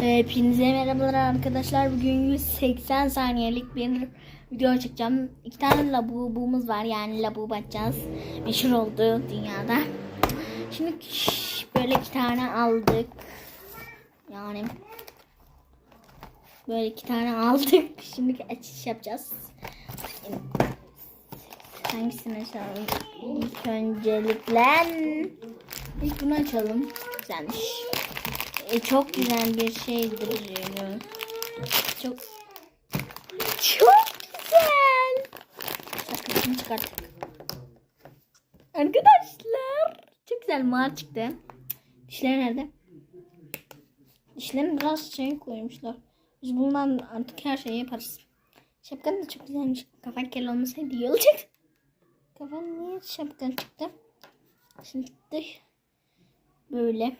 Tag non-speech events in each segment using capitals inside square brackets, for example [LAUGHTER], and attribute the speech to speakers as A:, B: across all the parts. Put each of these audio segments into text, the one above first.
A: Hepinize merhabalar arkadaşlar. Bugün 180 saniyelik bir video çekeceğim. İki tane labubuğumuz var. Yani labub açacağız. Meşhur oldu dünyada. Şimdi böyle iki tane aldık. Yani böyle iki tane aldık. Şimdi açış yapacağız. Hangisini açalım? İlk öncelikle ilk bunu açalım. Güzelmiş. E, çok güzel bir şeydir. Çok çok güzel. Şakasını çıkarttık. Arkadaşlar çok güzel mar çıktı. Dişler nerede? Dişlerini biraz şey koymuşlar. Biz bundan artık her şeyi yaparız. Şapkan da çok güzelmiş. Kafan kel olmasaydı iyi olacak. Kafan niye şapkan çıktı? Şimdi böyle.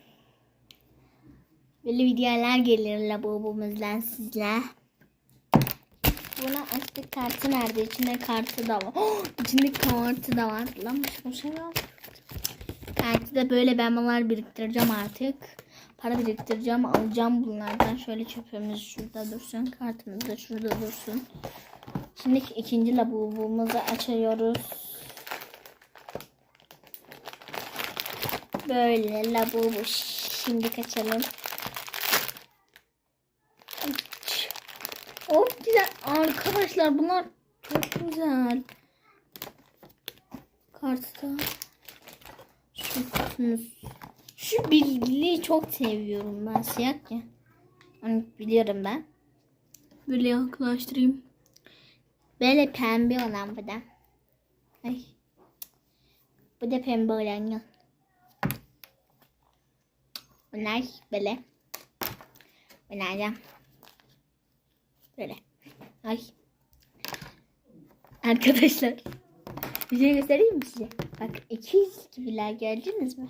A: Böyle videolar gelir labubumuzdan sizle. Buna açtık kartı nerede? İçinde kartı da var. Oh, [GASPS] içinde kartı da var. Lan bu şey var. Kartı da böyle ben bunlar biriktireceğim artık. Para biriktireceğim. Alacağım bunlardan. Şöyle çöpümüz şurada dursun. Kartımız da şurada dursun. Şimdi ikinci labubumuzu açıyoruz. Böyle labubu şimdi kaçalım. Çok güzel. Arkadaşlar bunlar çok güzel. Kartta. Şu kutumuz. Şu bilgiliği çok seviyorum ben. Siyah ya. Hani biliyorum ben. Böyle yaklaştırayım. Böyle pembe olan bu da. Ay. Bu da pembe olan yok. Bunlar böyle. Bunlar da böyle. Ay. Arkadaşlar. Bir şey göstereyim mi size? Bak 200 gibiler gördünüz mü?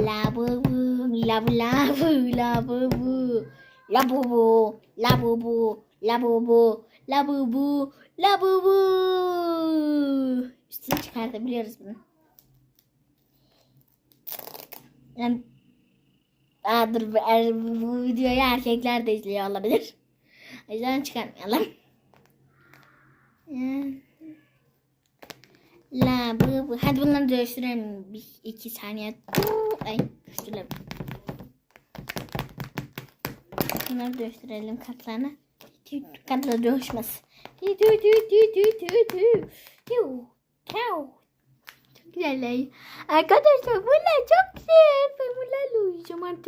A: Labubu, labu labu, labubu, labubu, labubu, labubu, labubu, labubu. Üstünü çıkartabiliyoruz bunu. Yani Aa, dur er, bu videoyu erkekler de izliyor olabilir. O yüzden çıkartmayalım. La bu bu. Hadi bunları dövüştürelim. Bir iki saniye. Ay dövüştürelim. Bunları dövüştürelim katlarına. Katla dövüşmez. Çok güzeller. Arkadaşlar bunlar çok güzel. Ben bunlarla uyuyacağım artık.